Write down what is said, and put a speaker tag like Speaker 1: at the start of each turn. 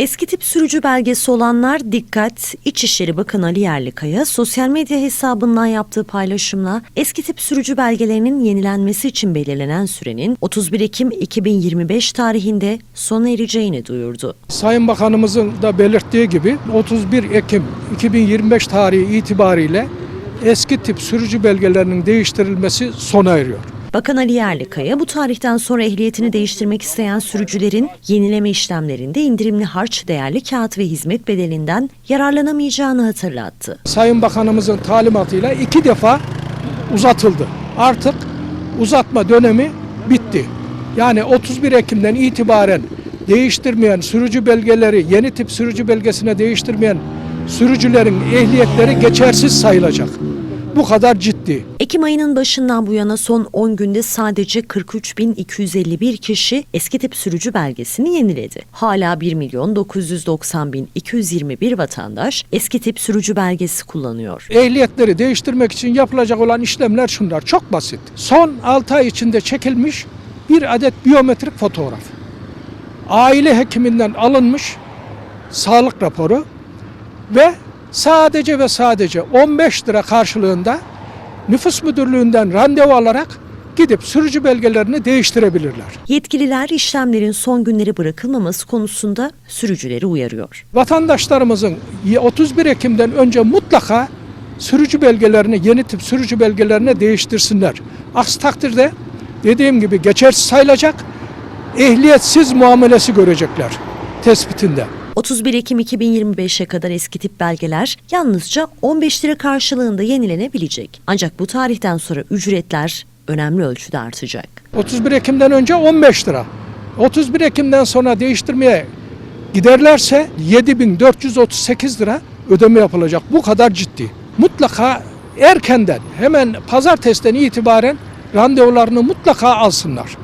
Speaker 1: Eski tip sürücü belgesi olanlar dikkat. İçişleri Bakanı Ali Yerlikaya sosyal medya hesabından yaptığı paylaşımla eski tip sürücü belgelerinin yenilenmesi için belirlenen sürenin 31 Ekim 2025 tarihinde sona ereceğini duyurdu.
Speaker 2: Sayın Bakanımızın da belirttiği gibi 31 Ekim 2025 tarihi itibariyle eski tip sürücü belgelerinin değiştirilmesi sona eriyor.
Speaker 1: Bakan Ali Yerlikaya bu tarihten sonra ehliyetini değiştirmek isteyen sürücülerin yenileme işlemlerinde indirimli harç değerli kağıt ve hizmet bedelinden yararlanamayacağını hatırlattı.
Speaker 2: Sayın Bakanımızın talimatıyla iki defa uzatıldı. Artık uzatma dönemi bitti. Yani 31 Ekim'den itibaren değiştirmeyen sürücü belgeleri yeni tip sürücü belgesine değiştirmeyen sürücülerin ehliyetleri geçersiz sayılacak. Bu kadar ciddi.
Speaker 1: Ekim ayının başından bu yana son 10 günde sadece 43.251 kişi eski tip sürücü belgesini yeniledi. Hala 1 milyon 990 bin 221 vatandaş eski tip sürücü belgesi kullanıyor.
Speaker 2: Ehliyetleri değiştirmek için yapılacak olan işlemler şunlar. Çok basit. Son 6 ay içinde çekilmiş bir adet biyometrik fotoğraf. Aile hekiminden alınmış sağlık raporu ve sadece ve sadece 15 lira karşılığında nüfus müdürlüğünden randevu alarak gidip sürücü belgelerini değiştirebilirler.
Speaker 1: Yetkililer işlemlerin son günleri bırakılmaması konusunda sürücüleri uyarıyor.
Speaker 2: Vatandaşlarımızın 31 Ekim'den önce mutlaka sürücü belgelerini yeni tip sürücü belgelerine değiştirsinler. Aksi takdirde dediğim gibi geçersiz sayılacak ehliyetsiz muamelesi görecekler tespitinde.
Speaker 1: 31 Ekim 2025'e kadar eski tip belgeler yalnızca 15 lira karşılığında yenilenebilecek. Ancak bu tarihten sonra ücretler önemli ölçüde artacak.
Speaker 2: 31 Ekim'den önce 15 lira. 31 Ekim'den sonra değiştirmeye giderlerse 7438 lira ödeme yapılacak. Bu kadar ciddi. Mutlaka erkenden hemen pazartesiden itibaren randevularını mutlaka alsınlar.